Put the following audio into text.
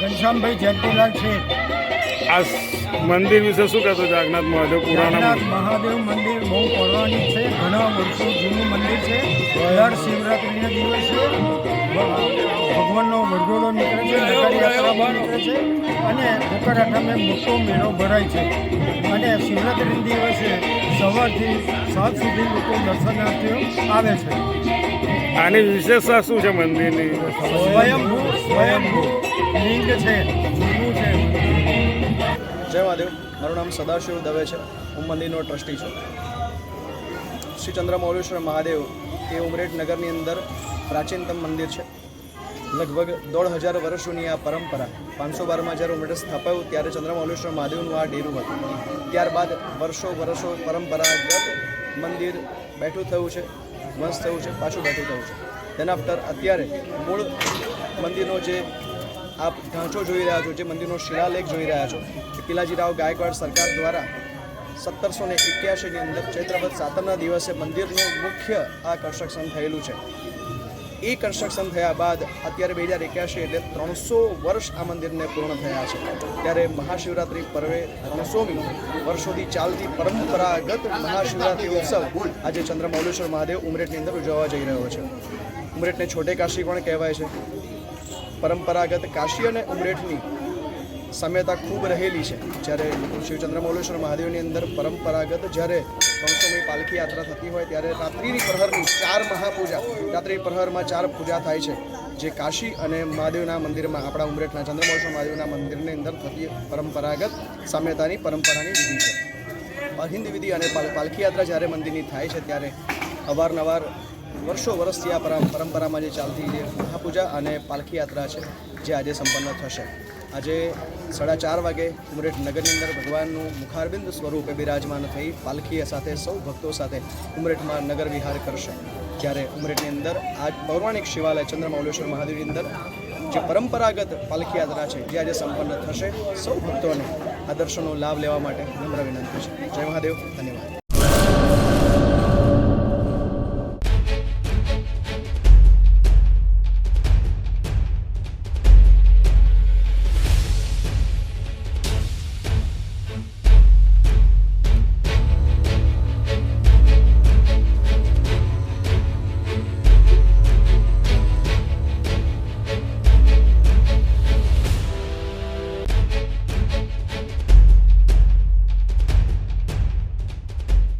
ઘનશ્યામભાઈ જયંતિલાલ શેઠ આ મંદિર વિશે શું કહેતો જાગનાથ મહાદેવ પુરાણા મહાદેવ મંદિર બહુ પૌરાણિક છે. ઘણા વર્ષો જૂનું મંદિર છે. દર શિવરાત્રિના દિવસે ભગવાનનો વરઘોડો નીકળે છે નીકળે છે અને ઉત્તરાખંડે મોટો મેળો ભરાય છે. અને શિવરાત્રિના દિવસે સવારથી સાત સુધી લોકો દર્શનાર્થીઓ આવે છે. આની વિશેષતા શું છે મંદિરની? સ્વયંભૂ સ્વયંભૂ. લિંગ છે છે. જય મહાદેવ. મારું નામ સદાશિવ દવે છે. હું મંદિરનો ટ્રસ્ટી છું. શ્રી ચંદ્રમૌલેશ્વર મહાદેવ એ ઉમરેઠ નગરની અંદર પ્રાચીનતમ મંદિર છે. લગભગ દોઢ હજાર વર્ષ જૂની આ પરંપરા પાંચસો બારમાં જ્યારે ઉમરેઠ સ્થાપાયું ત્યારે ચંદ્રમૌલેશ્વર મહાદેવનું આ ડેરું હતું. ત્યારબાદ વર્ષો વર્ષો પરંપરાગત મંદિર બેઠું થયું છે. વંશ થયું છે, પાછું બેઠું થયું છે. તેના આફ્ટર અત્યારે મૂળ મંદિરનો જે આપ ઢાંચો જોઈ રહ્યા છો, જે મંદિરનો શિલાલેખ જોઈ રહ્યા છો કે પિલાજીરાવ ગાયકવાડ સરકાર દ્વારા સત્તરસો ને એક્યાસીની અંદર ચૈત્રવત સાતમના દિવસે મંદિરનું મુખ્ય આ કન્સ્ટ્રક્શન થયેલું છે. એ કન્સ્ટ્રક્શન થયા બાદ અત્યારે બે હજાર એક્યાસી એટલે ત્રણસો વર્ષ આ મંદિરને પૂર્ણ થયા છે. ત્યારે મહાશિવરાત્રિ પર્વે ત્રણસોમી વર્ષોથી ચાલતી પરંપરાગત મહાશિવરાત્રિ ઉત્સવ આજે ચંદ્રમૌલેશ્વર મહાદેવ ઉમરેઠની અંદર ઉજવવા જઈ રહ્યો છે. ઉમરેઠને છોટે કાશી પણ કહેવાય છે. પરંપરાગત કાશી અને ઉમરેઠની સામ્યતા ખૂબ રહેલી છે. જ્યારે શિવચંદ્રમૌલેશ્વર મહાદેવની અંદર પરંપરાગત જ્યારે પંચમી પાલખી યાત્રા થતી હોય ત્યારે રાત્રિની પ્રહરની ચાર મહાપૂજા, રાત્રિ પ્રહરમાં ચાર પૂજા થાય છે. જે કાશી અને મહાદેવના મંદિરમાં, આપણા ઉમરેઠના ચંદ્રમૌલેશ્વર મહાદેવના મંદિરની અંદર થતી પરંપરાગત સામ્યતાની પરંપરાની વિધિ છે. અહિંદ વિધિ અને પાલ- પાલખી યાત્રા જ્યારે મંદિરની થાય છે ત્યારે અવારનવાર વર્ષો વર્ષથી આ પરંપરામાં જે ચાલતી જે મહાપૂજા અને પાલખી યાત્રા છે, જે આજે સંપન્ન થશે. આજે સાડા ચાર વાગે ઉમરેઠ નગરની અંદર ભગવાનનું મુખારબિંદ સ્વરૂપે બિરાજમાન થઈ પાલખીએ સાથે સૌ ભક્તો સાથે ઉમરેઠમાં નગર વિહાર કરશે. જ્યારે ઉમરેઠની અંદર આજ પૌરાણિક શિવાલય ચંદ્રમૌલેશ્વર મહાદેવની અંદર જે પરંપરાગત પાલખી યાત્રા છે, જે આજે સંપન્ન થશે, સૌ ભક્તોને આ દર્શનનો લાભ લેવા માટે નમ્ર વિનંતી છે. જય મહાદેવ, ધન્યવાદ.